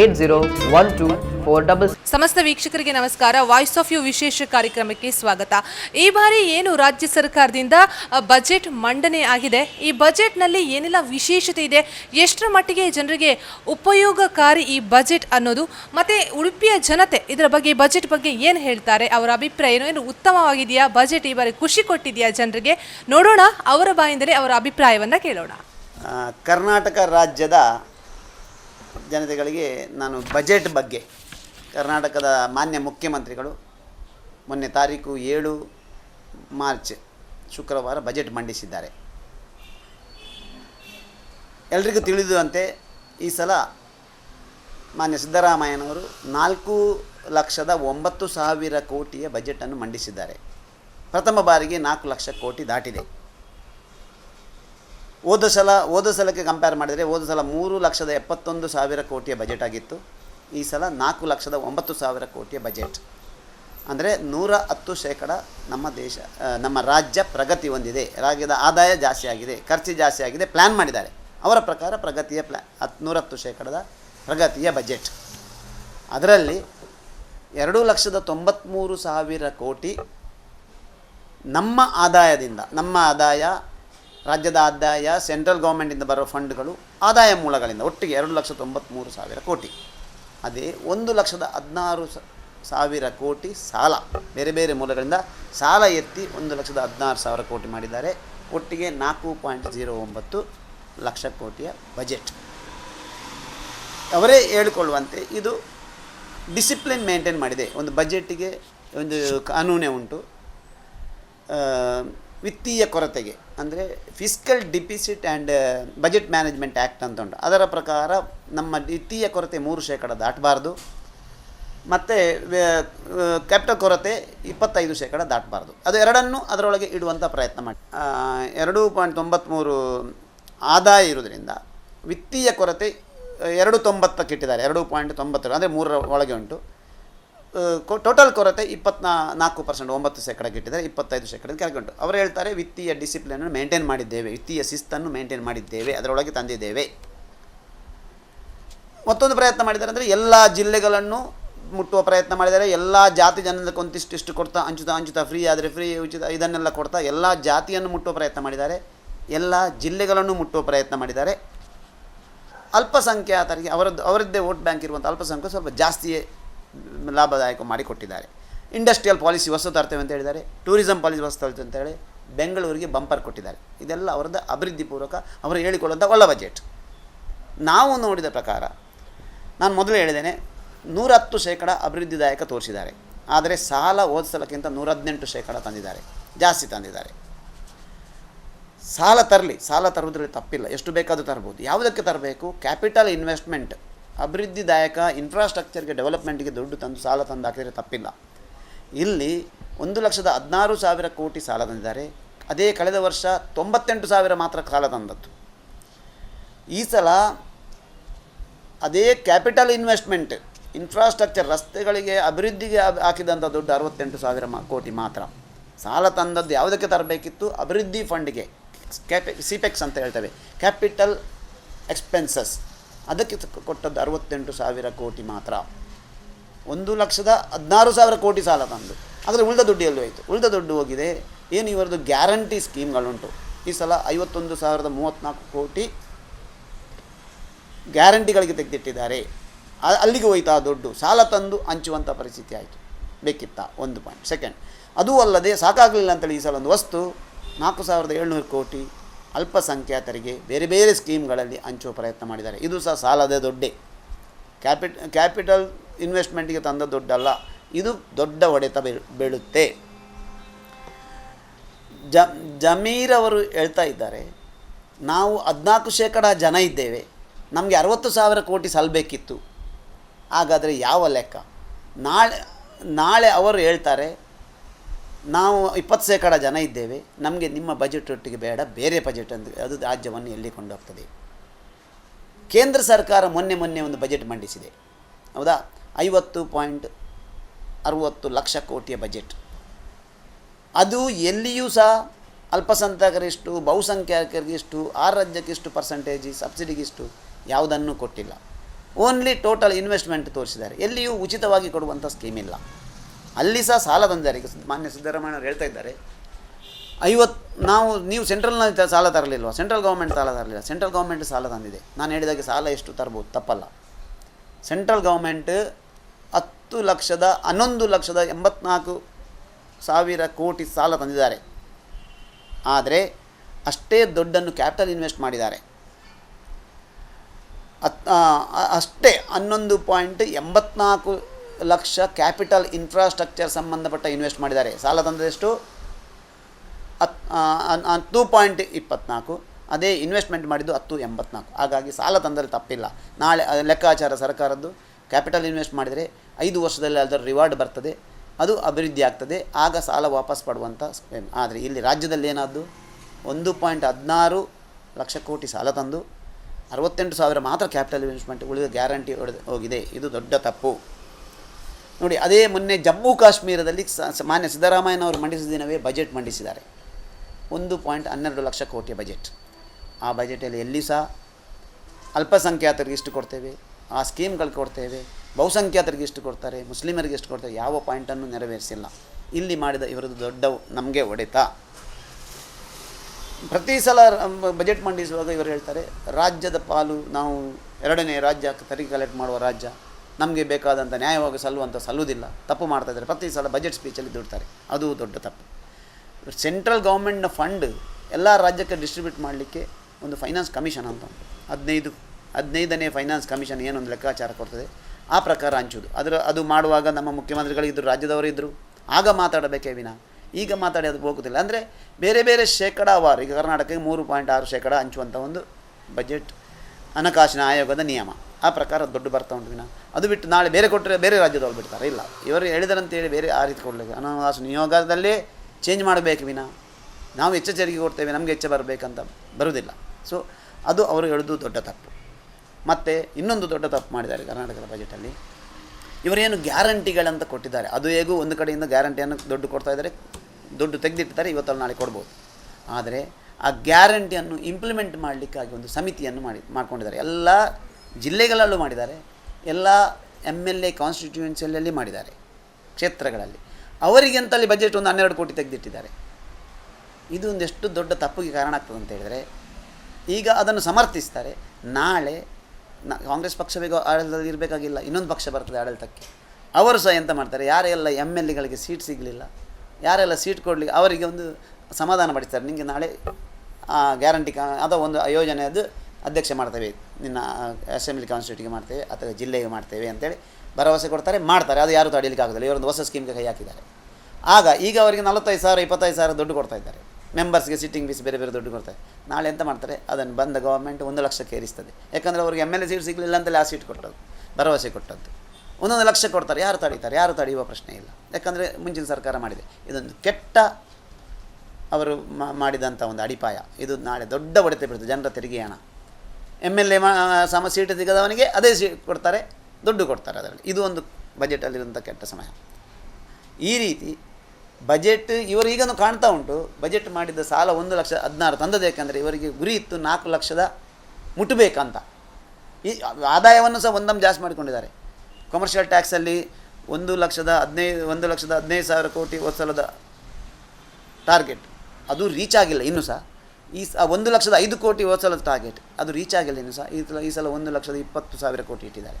eight zero one two four double ಸಮಸ್ತ ವೀಕ್ಷಕರಿಗೆ ನಮಸ್ಕಾರ. ವಾಯ್ಸ್ ಆಫ್ ಯು ವಿಶೇಷ ಕಾರ್ಯಕ್ರಮಕ್ಕೆ ಸ್ವಾಗತ. ಈ ಬಾರಿ ಏನು ರಾಜ್ಯ ಸರ್ಕಾರದಿಂದ ಬಜೆಟ್ ಮಂಡನೆ ಆಗಿದೆ. ಈ ಬಜೆಟ್ನಲ್ಲಿ ಏನೆಲ್ಲ ವಿಶೇಷತೆ ಇದೆ? ಎಷ್ಟರ ಮಟ್ಟಿಗೆ ಜನರಿಗೆ ಉಪಯೋಗಕಾರಿ ಈ ಬಜೆಟ್ ಅನ್ನೋದು? ಮತ್ತೆ ಉಡುಪಿಯ ಜನತೆ ಇದರ ಬಗ್ಗೆ ಈ ಬಜೆಟ್ ಬಗ್ಗೆ ಏನು ಹೇಳ್ತಾರೆ? ಅವರ ಅಭಿಪ್ರಾಯ ಏನು? ಏನು ಉತ್ತಮವಾಗಿದೆಯಾ? ಬಜೆಟ್ ಈ ಬಾರಿ ಖುಷಿ ಕೊಟ್ಟಿದೆಯಾ ಜನರಿಗೆ? ನೋಡೋಣ. ಅವರ ಬಾಯಿಂದಲೇ ಅವರ ಅಭಿಪ್ರಾಯವನ್ನು ಕೇಳೋಣ. ಕರ್ನಾಟಕ ರಾಜ್ಯದ ಜನತೆಗಳಿಗೆ ನಾನು ಬಜೆಟ್ ಬಗ್ಗೆ, ಕರ್ನಾಟಕದ ಮಾನ್ಯ ಮುಖ್ಯಮಂತ್ರಿಗಳು, ಮೊನ್ನೆ ತಾರೀಕು ಏಳು ಮಾರ್ಚ್ ಶುಕ್ರವಾರ ಬಜೆಟ್ ಮಂಡಿಸಿದ್ದಾರೆ. ಎಲ್ರಿಗೂ ತಿಳಿದುವಂತೆ ಈ ಸಲ ಮಾನ್ಯ ಸಿದ್ದರಾಮಯ್ಯನವರು ನಾಲ್ಕು ಲಕ್ಷದ ಒಂಬತ್ತು ಸಾವಿರ ಕೋಟಿಯ ಬಜೆಟನ್ನು ಮಂಡಿಸಿದ್ದಾರೆ. ಪ್ರಥಮ ಬಾರಿಗೆ ನಾಲ್ಕು ಲಕ್ಷ ಕೋಟಿ ದಾಟಿದೆ. ಹೋದ ಸಲ, ಹೋದ ಸಲಕ್ಕೆ ಕಂಪೇರ್ ಮಾಡಿದರೆ ಹೋದ ಸಲ ಮೂರು ಲಕ್ಷದ ಎಪ್ಪತ್ತೊಂದು ಸಾವಿರ ಕೋಟಿಯ ಬಜೆಟ್ ಆಗಿತ್ತು. ಈ ಸಲ ನಾಲ್ಕು ಲಕ್ಷದ ಒಂಬತ್ತು ಸಾವಿರ ಕೋಟಿಯ ಬಜೆಟ್ ಅಂದರೆ ನೂರ ಹತ್ತು ಶೇಕಡ ನಮ್ಮ ದೇಶ ನಮ್ಮ ರಾಜ್ಯ ಪ್ರಗತಿ ಹೊಂದಿದೆ. ರಾಜ್ಯದ ಆದಾಯ ಜಾಸ್ತಿ ಆಗಿದೆ, ಖರ್ಚು ಜಾಸ್ತಿ ಆಗಿದೆ ಪ್ಲ್ಯಾನ್ ಮಾಡಿದ್ದಾರೆ. ಅವರ ಪ್ರಕಾರ ಪ್ರಗತಿಯ ಪ್ಲ್ಯಾ ಹತ್ತು ನೂರತ್ತು ಶೇಕಡದ ಪ್ರಗತಿಯ ಬಜೆಟ್ ಅದರಲ್ಲಿ ಎರಡು ಲಕ್ಷದ ತೊಂಬತ್ತ್ಮೂರು ಸಾವಿರ ಕೋಟಿ ನಮ್ಮ ಆದಾಯದಿಂದ, ನಮ್ಮ ಆದಾಯ ರಾಜ್ಯದ ಆದಾಯ ಸೆಂಟ್ರಲ್ ಗೌರ್ಮೆಂಟಿಂದ ಬರೋ ಫಂಡ್ಗಳು ಆದಾಯ ಮೂಲಗಳಿಂದ ಒಟ್ಟಿಗೆ ಎರಡು ಲಕ್ಷ ತೊಂಬತ್ತ್ಮೂರು ಸಾವಿರ ಕೋಟಿ. ಅದೇ ಒಂದು ಲಕ್ಷದ ಹದಿನಾರು ಸಾವಿರ ಕೋಟಿ ಸಾಲ. ಬೇರೆ ಬೇರೆ ಮೂಲಗಳಿಂದ ಸಾಲ ಎತ್ತಿ ಒಂದು ಲಕ್ಷದ ಹದಿನಾರು ಸಾವಿರ ಕೋಟಿ ಮಾಡಿದ್ದಾರೆ. ಒಟ್ಟಿಗೆ ನಾಲ್ಕು ಪಾಯಿಂಟ್ ಜೀರೋ ಒಂಬತ್ತು ಲಕ್ಷ ಕೋಟಿಯ ಬಜೆಟ್ ಅವರೇ ಹೇಳಿಕೊಳ್ಳುವಂತೆ ಇದು ಡಿಸಿಪ್ಲಿನ್ ಮೇಂಟೈನ್ ಮಾಡಿದೆ. ಒಂದು ಬಜೆಟ್ಟಿಗೆ ಒಂದು ಕಾನೂನೇ ಉಂಟು. ವಿತ್ತೀಯ ಕೊರತೆಗೆ, ಅಂದರೆ fiscal deficit and budget management act ಅಂತ ಉಂಟು. ಅದರ ಪ್ರಕಾರ ನಮ್ಮ ವಿತ್ತೀಯ ಕೊರತೆ ಮೂರು ಶೇಕಡ ದಾಟಬಾರ್ದು. ಮತ್ತು ಕ್ಯಾಪಿಟಲ್ ಕೊರತೆ ಇಪ್ಪತ್ತೈದು ಶೇಕಡ ದಾಟಬಾರ್ದು. ಅದು ಎರಡನ್ನೂ ಅದರೊಳಗೆ ಇಡುವಂಥ ಪ್ರಯತ್ನ ಮಾಡಿ. ಎರಡು ಪಾಯಿಂಟ್ ತೊಂಬತ್ತ್ಮೂರು ಆದಾಯ ಇರೋದ್ರಿಂದ ವಿತ್ತೀಯ ಕೊರತೆ, ಎರಡು ತೊಂಬತ್ತಕ್ಕೆ ಇಟ್ಟಿದ್ದಾರೆ ಎರಡು ಪಾಯಿಂಟ್ ತೊಂಬತ್ತೆರಡು, ಅಂದರೆ ಮೂರರ ಒಳಗೆ ಉಂಟು. ಟೋಟಲ್ ಕೊರತೆ ಇಪ್ಪತ್ನಾ ನಾಲ್ಕು ಪರ್ಸೆಂಟ್ ಒಂಬತ್ತು ಶೇಕಡಕ್ಕೆ ಇಟ್ಟಿದ್ದಾರೆ, ಇಪ್ಪತ್ತೈದು ಶೇಕಡಕ್ಕೆ ಕೆಳಗಂಟು ಅವರು ಹೇಳ್ತಾರೆ, ವಿತ್ತೀಯ ಡಿಸಿಪ್ಲಿನನ್ನು ಮೇಂಟೈನ್ ಮಾಡಿದ್ದೇವೆ, ವಿತ್ತೀಯ ಶಿಸ್ತನ್ನು ಮೇಂಟೈನ್ ಮಾಡಿದ್ದೇವೆ, ಅದರೊಳಗೆ ತಂದಿದ್ದೇವೆ. ಮತ್ತೊಂದು ಪ್ರಯತ್ನ ಮಾಡಿದ್ದಾರೆ ಅಂದರೆ, ಎಲ್ಲ ಜಿಲ್ಲೆಗಳನ್ನು ಮುಟ್ಟುವ ಪ್ರಯತ್ನ ಮಾಡಿದ್ದಾರೆ. ಎಲ್ಲ ಜಾತಿ ಜನಕ್ಕೆ ಒಂದಿಷ್ಟಿಷ್ಟು ಕೊಡ್ತಾ, ಅಂಚುತ ಅಂಚುತ ಫ್ರೀ ಆದರೆ ಫ್ರೀ ಉಚಿತ ಇದನ್ನೆಲ್ಲ ಕೊಡ್ತಾ, ಎಲ್ಲ ಜಾತಿಯನ್ನು ಮುಟ್ಟುವ ಪ್ರಯತ್ನ ಮಾಡಿದ್ದಾರೆ. ಎಲ್ಲ ಜಿಲ್ಲೆಗಳನ್ನು ಮುಟ್ಟುವ ಪ್ರಯತ್ನ ಮಾಡಿದ್ದಾರೆ. ಅಲ್ಪಸಂಖ್ಯಾತರಿಗೆ, ಅವರದ್ದು ಅವರದ್ದೇ ವೋಟ್ ಬ್ಯಾಂಕ್ ಇರುವಂಥ ಅಲ್ಪಸಂಖ್ಯೆ ಸ್ವಲ್ಪ ಜಾಸ್ತಿಯೇ ಲಾಭದಾಯಕ ಮಾಡಿಕೊಟ್ಟಿದ್ದಾರೆ. ಇಂಡಸ್ಟ್ರಿಯಲ್ ಪಾಲಿಸಿ ಹೊಸ ತರ್ತೇವೆ ಅಂತ ಹೇಳಿದ್ದಾರೆ. ಟೂರಿಸಂ ಪಾಲಿಸಿ ಹೊಸ ತರ್ತೇವೆ ಅಂತ ಹೇಳಿ ಬೆಂಗಳೂರಿಗೆ ಬಂಪರ್ ಕೊಟ್ಟಿದ್ದಾರೆ. ಇದೆಲ್ಲ ಅವರದ್ದು ಅಭಿವೃದ್ಧಿಪೂರ್ವಕ ಅವರು ಹೇಳಿಕೊಳ್ಳುವಂಥ ಒಳ್ಳೆ ಬಜೆಟ್ ನಾವು ನೋಡಿದ ಪ್ರಕಾರ ನಾನು ಮೊದಲು ಹೇಳಿದ್ದೇನೆ ನೂರಹತ್ತು ಶೇಕಡ ಅಭಿವೃದ್ಧಿದಾಯಕ ತೋರಿಸಿದ್ದಾರೆ. ಆದರೆ ಸಾಲ ಹೋದ ಸಲಕ್ಕಿಂತ ನೂರ ಹದಿನೆಂಟು ಶೇಕಡ ತಂದಿದ್ದಾರೆ. ಜಾಸ್ತಿ ತಂದಿದ್ದಾರೆ. ಸಾಲ ತರಲಿ, ಸಾಲ ತರೋದ್ರಲ್ಲಿ ತಪ್ಪಿಲ್ಲ. ಎಷ್ಟು ಬೇಕಾದರೂ ತರ್ಬೋದು. ಯಾವುದಕ್ಕೆ ತರಬೇಕು? ಕ್ಯಾಪಿಟಲ್ ಇನ್ವೆಸ್ಟ್ಮೆಂಟ್ ಅಭಿವೃದ್ಧಿದಾಯಕ ಇನ್ಫ್ರಾಸ್ಟ್ರಕ್ಚರ್ಗೆ ಡೆವಲಪ್ಮೆಂಟ್ಗೆ ದುಡ್ಡು ತಂದು ಸಾಲ ತಂದು ಹಾಕಿದರೆ ತಪ್ಪಿಲ್ಲ. ಇಲ್ಲಿ ಒಂದು ಲಕ್ಷದ ಹದಿನಾರು ಸಾವಿರ ಕೋಟಿ ಸಾಲ ತಂದಿದ್ದಾರೆ. ಅದೇ ಕಳೆದ ವರ್ಷ ತೊಂಬತ್ತೆಂಟು ಸಾವಿರ ಮಾತ್ರ ಸಾಲ ತಂದದ್ದು. ಈ ಸಲ ಅದೇ ಕ್ಯಾಪಿಟಲ್ ಇನ್ವೆಸ್ಟ್ಮೆಂಟ್ ಇನ್ಫ್ರಾಸ್ಟ್ರಕ್ಚರ್ ರಸ್ತೆಗಳಿಗೆ ಅಭಿವೃದ್ಧಿಗೆ ಹಾಕಿದಂಥ ದುಡ್ಡು ಅರವತ್ತೆಂಟು ಸಾವಿರ ಕೋಟಿ ಮಾತ್ರ. ಸಾಲ ತಂದದ್ದು ಯಾವುದಕ್ಕೆ ತರಬೇಕಿತ್ತು? ಅಭಿವೃದ್ಧಿ ಫಂಡ್ಗೆ ಕ್ಯಾಪೆ ಸಿಪೆಕ್ಸ್ ಅಂತ ಹೇಳ್ತೇವೆ. ಕ್ಯಾಪಿಟಲ್ ಎಕ್ಸ್ಪೆನ್ಸಸ್ ಅದಕ್ಕೆ ಕೊಟ್ಟದ್ದು ಅರವತ್ತೆಂಟು ಸಾವಿರ ಕೋಟಿ ಮಾತ್ರ. ಒಂದು ಲಕ್ಷದ ಹದಿನಾರು ಸಾವಿರ ಕೋಟಿ ಸಾಲ ತಂದು. ಆದರೆ ಉಳಿದ ದುಡ್ಡು ಎಲ್ಲಿ ಹೋಯಿತು? ಉಳಿದ ದುಡ್ಡು ಹೋಗಿದೆ. ಏನು ಇವರದ್ದು ಗ್ಯಾರಂಟಿ ಸ್ಕೀಮ್ಗಳುಂಟು. ಈ ಸಲ ಐವತ್ತೊಂದು ಸಾವಿರದ ಮೂವತ್ತ್ನಾಲ್ಕು ಕೋಟಿ ಗ್ಯಾರಂಟಿಗಳಿಗೆ ತೆಗೆದಿಟ್ಟಿದ್ದಾರೆ. ಅಲ್ಲಿಗೆ ಹೋಯ್ತಾ ಆ ದುಡ್ಡು. ಸಾಲ ತಂದು ಹಂಚುವಂಥ ಪರಿಸ್ಥಿತಿ ಆಯಿತು. ಬೇಕಿತ್ತ? ಒಂದು ಪಾಯಿಂಟ್ ಸೆಕೆಂಡ್ ಅದೂ ಅಲ್ಲದೆ ಸಾಕಾಗಲಿಲ್ಲ ಅಂತೇಳಿ ಈ ಸಲ ಒಂದು ವಸ್ತು. ನಾಲ್ಕು ಸಾವಿರದ ಏಳ್ನೂರು ಕೋಟಿ. ಅಲ್ಪಸಂಖ್ಯಾತರಿಗೆ ಬೇರೆ ಬೇರೆ ಸ್ಕೀಮ್ಗಳಲ್ಲಿ ಹಂಚುವ ಪ್ರಯತ್ನ ಮಾಡಿದ್ದಾರೆ. ಇದು ಸಹ ಸಾಲದ ದೊಡ್ಡೇ. ಕ್ಯಾಪಿಟ್, ಕ್ಯಾಪಿಟಲ್ ಇನ್ವೆಸ್ಟ್ಮೆಂಟ್ಗೆ ತಂದ ದೊಡ್ಡಲ್ಲ, ಇದು ದೊಡ್ಡ ಒಡೆತ ಬೀಳ್- ಬೀಳುತ್ತೆ. ಜ, ಜಮೀರ್ ಅವರು ಹೇಳ್ತಾ ಇದ್ದಾರೆ, ನಾವು ಹದಿನಾಲ್ಕು ಶೇಕಡ ಜನ ಇದ್ದೇವೆ, ನಮಗೆ ಅರವತ್ತು ಸಾವಿರ ಕೋಟಿ ಸಲ್ಲಬೇಕಿತ್ತು ಹಾಗಾದರೆ ಯಾವ ಲೆಕ್ಕ? ನಾಳೆ ನಾಳೆ ಅವರು ಹೇಳ್ತಾರೆ ನಾವು ಇಪ್ಪತ್ತು ಶೇಕಡ ಜನ ಇದ್ದೇವೆ. ನಮಗೆ ನಿಮ್ಮ ಬಜೆಟ್ ಒಟ್ಟಿಗೆ ಬೇಡ. ಬೇರೆ ಬಜೆಟ್ ಅಂತ ಅದು ರಾಜ್ಯವನ್ನು ಎಲ್ಲಿ ಕೊಂಡೋಗ್ತದೆ? ಕೇಂದ್ರ ಸರ್ಕಾರ ಮೊನ್ನೆ ಮೊನ್ನೆ ಒಂದು ಬಜೆಟ್ ಮಂಡಿಸಿದೆ. ಹೌದಾ? ಐವತ್ತು ಪಾಯಿಂಟ್ ಅರುವತ್ತು ಲಕ್ಷ ಕೋಟಿಯ ಬಜೆಟ್ ಅದು ಎಲ್ಲಿಯೂ ಸಹ ಅಲ್ಪಸಂಖ್ಯಾತರಿಷ್ಟು, ಬಹುಸಂಖ್ಯಾತರಿಗಿಷ್ಟು, ಆ ರಾಜ್ಯಕ್ಕಿಷ್ಟು ಪರ್ಸೆಂಟೇಜ್ ಸಬ್ಸಿಡಿಗಿಷ್ಟು ಯಾವುದನ್ನು ಕೊಟ್ಟಿಲ್ಲ. ಓನ್ಲಿ ಟೋಟಲ್ ಇನ್ವೆಸ್ಟ್ಮೆಂಟ್ ತೋರಿಸಿದ್ದಾರೆ. ಎಲ್ಲಿಯೂ ಉಚಿತವಾಗಿ ಕೊಡುವಂಥ ಸ್ಕೀಮ್ ಇಲ್ಲ. ಅಲ್ಲಿ ಸಹ ಸಾಲ ತಂದಿದ್ದಾರೆ. ಈಗ ಮಾನ್ಯ ಸಿದ್ದರಾಮಯ್ಯ ಅವರು ಹೇಳ್ತಾ ಇದ್ದಾರೆ. ಐವತ್ತು ನಾವು, ನೀವು ಸೆಂಟ್ರಲ್ನಲ್ಲಿ ಸಾಲ ತರಲಿಲ್ವ? ಸೆಂಟ್ರಲ್ ಗೌರ್ಮೆಂಟ್ ಸಾಲ ತರಲಿಲ್ಲ. ಸೆಂಟ್ರಲ್ ಗೌರ್ಮೆಂಟ್ ಸಾಲ ತಂದಿದೆ. ನಾನು ಹೇಳಿದಾಗೆ ಸಾಲ ಎಷ್ಟು ತರ್ಬೋದು? ತಪ್ಪಲ್ಲ. ಸೆಂಟ್ರಲ್ ಗೌರ್ಮೆಂಟ್ ಹತ್ತು ಲಕ್ಷದ, ಹನ್ನೊಂದು ಲಕ್ಷದ ಎಂಬತ್ನಾಲ್ಕು ಸಾವಿರ ಕೋಟಿ ಸಾಲ ತಂದಿದ್ದಾರೆ. ಆದರೆ, ಅಷ್ಟೇ ದುಡ್ಡನ್ನು ಕ್ಯಾಪಿಟಲ್ ಇನ್ವೆಸ್ಟ್ ಮಾಡಿದ್ದಾರೆ. ಅಷ್ಟೇ ಹನ್ನೊಂದು ಪಾಯಿಂಟ್ ಎಂಬತ್ನಾಲ್ಕು ಲಕ್ಷ ಕ್ಯಾಪಿಟಲ್ ಇನ್ಫ್ರಾಸ್ಟ್ರಕ್ಚರ್ ಸಂಬಂಧಪಟ್ಟ ಇನ್ವೆಸ್ಟ್ ಮಾಡಿದ್ದಾರೆ. ಸಾಲ ತಂದದೆಷ್ಟು ಹತ್ತು ಪಾಯಿಂಟ್ ಇಪ್ಪತ್ನಾಲ್ಕು. ಅದೇ ಇನ್ವೆಸ್ಟ್ಮೆಂಟ್ ಮಾಡಿದ್ದು ಹತ್ತು ಎಂಬತ್ನಾಲ್ಕು. ಹಾಗಾಗಿ ಸಾಲ ತಂದರೆ ತಪ್ಪಿಲ್ಲ. ನಾಳೆ ಲೆಕ್ಕಾಚಾರ ಸರ್ಕಾರದ್ದು. ಕ್ಯಾಪಿಟಲ್ ಇನ್ವೆಸ್ಟ್ ಮಾಡಿದರೆ ಐದು ವರ್ಷದಲ್ಲಿ ಅದರ ರಿವಾರ್ಡ್ ಬರ್ತದೆ. ಅದು ಅಭಿವೃದ್ಧಿ ಆಗ್ತದೆ. ಆಗ ಸಾಲ ವಾಪಸ್ ಪಡುವಂಥ ಆದರೆ ಇಲ್ಲಿ ರಾಜ್ಯದಲ್ಲಿ ಏನಾದ್ದು? ಒಂದು ಪಾಯಿಂಟ್ ಹದಿನಾರು ಲಕ್ಷ ಕೋಟಿ ಸಾಲ ತಂದು, ಅರವತ್ತೆಂಟು ಸಾವಿರ ಮಾತ್ರ ಕ್ಯಾಪಿಟಲ್ ಇನ್ವೆಸ್ಟ್ಮೆಂಟ್ ಉಳಿದ ಗ್ಯಾರಂಟಿ ಹೊಡೆದು ಹೋಗಿದೆ. ಇದು ದೊಡ್ಡ ತಪ್ಪು. ನೋಡಿ, ಅದೇ ಮೊನ್ನೆ ಜಮ್ಮು ಕಾಶ್ಮೀರದಲ್ಲಿ ಮಾನ್ಯ ಸಿದ್ದರಾಮಯ್ಯನವರು ಮಂಡಿಸಿದ ದಿನವೇ ಬಜೆಟ್ ಮಂಡಿಸಿದ್ದಾರೆ. ಒಂದು ಪಾಯಿಂಟ್ ಹನ್ನೆರಡು ಲಕ್ಷ ಕೋಟಿ ಬಜೆಟ್. ಆ ಬಜೆಟಲ್ಲಿ ಎಲ್ಲಿ ಸಹ ಅಲ್ಪಸಂಖ್ಯಾತರಿಗೆ ಇಷ್ಟು ಕೊಡ್ತೇವೆ, ಆ ಸ್ಕೀಮ್ಗಳು ಕೊಡ್ತೇವೆ, ಬಹುಸಂಖ್ಯಾತರಿಗೆ ಇಷ್ಟು ಕೊಡ್ತಾರೆ, ಮುಸ್ಲಿಮರಿಗೆ ಎಷ್ಟು ಕೊಡ್ತಾರೆ, ಯಾವ ಪಾಯಿಂಟನ್ನು ನೆರವೇರಿಸಿಲ್ಲ. ಇಲ್ಲಿ ಮಾಡಿದ ಇವರದ್ದು ದೊಡ್ಡ ನಮಗೆ ಒಡೆತ ಪ್ರತಿ ಸಲ ಬಜೆಟ್ ಮಂಡಿಸುವಾಗ ಇವರು ಹೇಳ್ತಾರೆ, ರಾಜ್ಯದ ಪಾಲು ನಾವು ಎರಡನೇ ರಾಜ್ಯ ತೆರಿಗೆ ಕಲೆಕ್ಟ್ ಮಾಡುವ ರಾಜ್ಯ. ನಮಗೆ ಬೇಕಾದಂಥ ನ್ಯಾಯವಾಗಿ ಸಲ್ಲುವಂಥ ಸಲ್ಲುವುದಿಲ್ಲ. ತಪ್ಪು ಮಾಡ್ತಾ ಇದ್ದಾರೆ. ಪ್ರತಿ ಸಲ ಬಜೆಟ್ ಸ್ಪೀಚಲ್ಲಿ ದುಡ್ತಾರೆ. ಅದು ದೊಡ್ಡ ತಪ್ಪು. ಸೆಂಟ್ರಲ್ ಗೌರ್ಮೆಂಟ್ನ ಫಂಡ್ ಎಲ್ಲ ರಾಜ್ಯಕ್ಕೆ ಡಿಸ್ಟ್ರಿಬ್ಯೂಟ್ ಮಾಡಲಿಕ್ಕೆ ಒಂದು ಫೈನಾನ್ಸ್ ಕಮಿಷನ್ ಅಂತ ಉಂಟು. ಹದಿನೈದು, ಹದಿನೈದನೇ ಫೈನಾನ್ಸ್ ಕಮಿಷನ್ ಏನೊಂದು ಲೆಕ್ಕಾಚಾರ ಕೊಡ್ತದೆ. ಆ ಪ್ರಕಾರ ಹಂಚುವುದು. ಅದರ, ಅದು ಮಾಡುವಾಗ ನಮ್ಮ ಮುಖ್ಯಮಂತ್ರಿಗಳಿದ್ದರು ರಾಜ್ಯದವರಿದ್ದರು ಆಗ ಮಾತಾಡಬೇಕೇ ವಿನ. ಈಗ ಮಾತಾಡಿ ಅದು ಹೋಗುತ್ತಿಲ್ಲ ಅಂದರೆ ಬೇರೆ ಬೇರೆ ಶೇಕಡಾವಾರು ಈಗ ಕರ್ನಾಟಕಕ್ಕೆ ಮೂರು ಪಾಯಿಂಟ್ ಆರು ಶೇಕಡ ಹಂಚುವಂಥ ಒಂದು ಬಜೆಟ್ ಹಣಕಾಸಿನ ಆಯೋಗದ ನಿಯಮ. ಆ ಪ್ರಕಾರ ದುಡ್ಡು ಬರ್ತಾ ಉಂಟು ವಿನ ಅದು ಬಿಟ್ಟು ನಾಳೆ ಬೇರೆ ಕೊಟ್ಟರೆ ಬೇರೆ ರಾಜ್ಯದವ್ರು ಬಿಡ್ತಾರೆ. ಇಲ್ಲ. ಇವರು ಹೇಳಿದರಂತೇಳಿ ಬೇರೆ ಆ ರೀತಿ ಕೊಡಲಿಕ್ಕೆ. ಅನುವಾಸ ನಿಯೋಗದಲ್ಲಿ ಚೇಂಜ್ ಮಾಡಬೇಕು ವಿನ. ನಾವು ತೆರಿಗೆ ಕೊಡ್ತೇವೆ, ನಮಗೆ ಹೆಚ್ಚು ಬರಬೇಕಂತ ಬರುವುದಿಲ್ಲ. ಸೊ ಅದು ಅವರು ಹೇಳೋದು ದೊಡ್ಡ ತಪ್ಪು. ಮತ್ತು ಇನ್ನೊಂದು ದೊಡ್ಡ ತಪ್ಪು ಮಾಡಿದ್ದಾರೆ ಕರ್ನಾಟಕದ ಬಜೆಟಲ್ಲಿ ಇವರೇನು ಗ್ಯಾರಂಟಿಗಳಂತ ಕೊಟ್ಟಿದ್ದಾರೆ. ಅದು ಹೇಗೂ ಒಂದು ಕಡೆಯಿಂದ ಗ್ಯಾರಂಟಿಯನ್ನು ದುಡ್ಡು ಕೊಡ್ತಾ ಇದ್ದಾರೆ, ದುಡ್ಡು ತೆಗೆದಿಟ್ಟಿದ್ದಾರೆ, ಇವತ್ತಲ್ಲಿ ನಾಳೆ ಕೊಡ್ಬೋದು. ಆದರೆ ಆ ಗ್ಯಾರಂಟಿಯನ್ನು ಇಂಪ್ಲಿಮೆಂಟ್ ಮಾಡಲಿಕ್ಕಾಗಿ ಒಂದು ಸಮಿತಿಯನ್ನು ಮಾಡಿ, ಮಾಡ್ಕೊಂಡಿದ್ದಾರೆ. ಎಲ್ಲ ಜಿಲ್ಲೆಗಳಲ್ಲೂ ಮಾಡಿದ್ದಾರೆ. ಎಲ್ಲ ಎಂ ಎಲ್ ಎ ಕಾನ್ಸ್ಟಿಟ್ಯೂನ್ಸಿಯಲ್ಲಿ ಮಾಡಿದ್ದಾರೆ. ಕ್ಷೇತ್ರಗಳಲ್ಲಿ. ಅವರಿಗೆ ಅಂತಲ್ಲಿ ಬಜೆಟ್ ಒಂದು ಹನ್ನೆರಡು ಕೋಟಿ ತೆಗೆದಿಟ್ಟಿದ್ದಾರೆ. ಇದು ಒಂದೆಷ್ಟು ದೊಡ್ಡ ತಪ್ಪಿಗೆ ಕಾರಣ ಆಗ್ತದೆ ಅಂತ ಹೇಳಿದರೆ, ಈಗ ಅದನ್ನು ಸಮರ್ಥಿಸ್ತಾರೆ. ನಾಳೆ ನ, ಕಾಂಗ್ರೆಸ್ ಪಕ್ಷ ಬೇಗ ಆಡಳಿತದಲ್ಲಿ ಇರಬೇಕಾಗಿಲ್ಲ. ಇನ್ನೊಂದು ಪಕ್ಷ ಬರ್ತದೆ ಆಡಳಿತಕ್ಕೆ. ಅವರು ಸಹ ಎಂತ ಮಾಡ್ತಾರೆ? ಯಾರೆಲ್ಲ ಎಂ ಎಲ್ ಎಗಳಿಗೆ ಸೀಟ್ ಸಿಗಲಿಲ್ಲ, ಯಾರೆಲ್ಲ ಸೀಟ್ ಕೊಡಲಿ ಅವರಿಗೆ ಒಂದು ಸಮಾಧಾನ ಪಡಿಸ್ತಾರೆ. ನಿಮಗೆ ನಾಳೆ ಗ್ಯಾರಂಟಿ ಅಥವಾ ಒಂದು ಯೋಜನೆ ಅದು ಅಧ್ಯಕ್ಷ ಮಾಡ್ತೇವೆ, ನಿನ್ನ ಅಸೆಂಬ್ಲಿ ಕಾನ್ಸ್ಟಿಟ್ಯೂಟಿಗೆ ಮಾಡ್ತೇವೆ, ಅಥವಾ ಜಿಲ್ಲೆಗೆ ಮಾಡ್ತೇವೆ ಅಂತೇಳಿ ಭರವಸೆ ಕೊಡ್ತಾರೆ, ಮಾಡ್ತಾರೆ. ಅದು ಯಾರು ತಡೆಯಲಿಕ್ಕೆ ಆಗೋದಿಲ್ಲ. ಇವರೊಂದು ಹೊಸ ಸ್ಕೀಮ್ಗೆ ಕೈ ಹಾಕಿದ್ದಾರೆ. ಆಗ ಈಗ ಅವರಿಗೆ ನಲವತ್ತೈದು ಸಾವಿರ, ಇಪ್ಪತ್ತೈದು ಸಾವಿರ ದುಡ್ಡು ಕೊಡ್ತಾ ಇದ್ದಾರೆ. ಮೆಂಬರ್ಸ್ಗೆ ಸಿಟ್ಟಿಂಗ್ ಫೀಸ್ ಬೇರೆ ಬೇರೆ ದುಡ್ಡು ಕೊಡ್ತಾರೆ ನಾಳೆ ಎಂತ ಮಾಡ್ತಾರೆ? ಅದನ್ನು ಬಂದ ಗೌರ್ಮೆಂಟ್ ಒಂದು ಲಕ್ಷಕ್ಕೆ ಏರಿಸ್ತದೆ. ಯಾಕಂದರೆ ಅವ್ರಿಗೆ ಎಂ ಎಲ್ ಎ ಸೀಟ್ ಸಿಗಲಿಲ್ಲ ಅಂತಲೇ ಆ ಸೀಟ್ ಕೊಟ್ಟರು ಭರವಸೆ ಕೊಟ್ಟದ್ದು. ಒಂದೊಂದು ಲಕ್ಷ ಕೊಡ್ತಾರೆ. ಯಾರು ತಡೀತಾರೆ? ಯಾರು ತಡೆಯುವ ಪ್ರಶ್ನೆ ಇಲ್ಲ. ಯಾಕಂದರೆ ಮುಂಚಿನ ಸರ್ಕಾರ ಮಾಡಿದೆ. ಇದೊಂದು ಕೆಟ್ಟ ಅವರು ಮಾಡಿದಂಥ ಒಂದು ಅಡಿಪಾಯ. ಇದು ನಾಳೆ ದೊಡ್ಡ ಒಡೆತ ಬಿಡುತ್ತೆ ಜನರ ತೆರಿಗೆ ಹಣ ಎಂ ಎಲ್ ಎ ಸಮ, ಸೀಟ್ ಸಿಗದವನಿಗೆ ಅದೇ ಸೀಟ್ ಕೊಡ್ತಾರೆ, ದುಡ್ಡು ಕೊಡ್ತಾರೆ ಅದರಲ್ಲಿ. ಇದು ಒಂದು ಬಜೆಟಲ್ಲಿರುವಂಥ ಕೆಟ್ಟ ಸಮಯ. ಈ ರೀತಿ ಬಜೆಟ್, ಇವರು ಈಗಲೂ ಕಾಣ್ತಾ ಉಂಟು, ಬಜೆಟ್ ಮಾಡಿದ ಸಾಲ ಒಂದು ಲಕ್ಷ ಹದಿನಾರು ತಂದದ್ದು ಯಾಕಂದರೆ ಇವರಿಗೆ ಗುರಿ ಇತ್ತು, ನಾಲ್ಕು ಲಕ್ಷದ ಮುಟ್ಟಬೇಕಂತ. ಈ, ಆದಾಯವನ್ನು ಸಹ ಒಂದೊಂದು ಜಾಸ್ತಿ ಮಾಡಿಕೊಂಡಿದ್ದಾರೆ. ಕಮರ್ಷಿಯಲ್ ಟ್ಯಾಕ್ಸಲ್ಲಿ ಒಂದು ಲಕ್ಷದ ಹದಿನೈದು ಒಂದು ಲಕ್ಷದ ಹದಿನೈದು ಸಾವಿರ ಕೋಟಿ ಸಲದ ಟಾರ್ಗೆಟ್ ಅದು ರೀಚ್ ಆಗಿಲ್ಲ, ಇನ್ನೂ ಸಹ. ಈ ಒಂದು ಲಕ್ಷದ ಐದು ಕೋಟಿ ಹೋದ ಸಲದ ಟಾರ್ಗೆಟ್ ಅದು ರೀಚ್ ಆಗಿಲ್ಲ ಏನು ಸಹ. ಈ ಸಲ ಈ ಸಲ ಒಂದು ಲಕ್ಷದ ಇಪ್ಪತ್ತು ಸಾವಿರ ಕೋಟಿ ಇಟ್ಟಿದ್ದಾರೆ.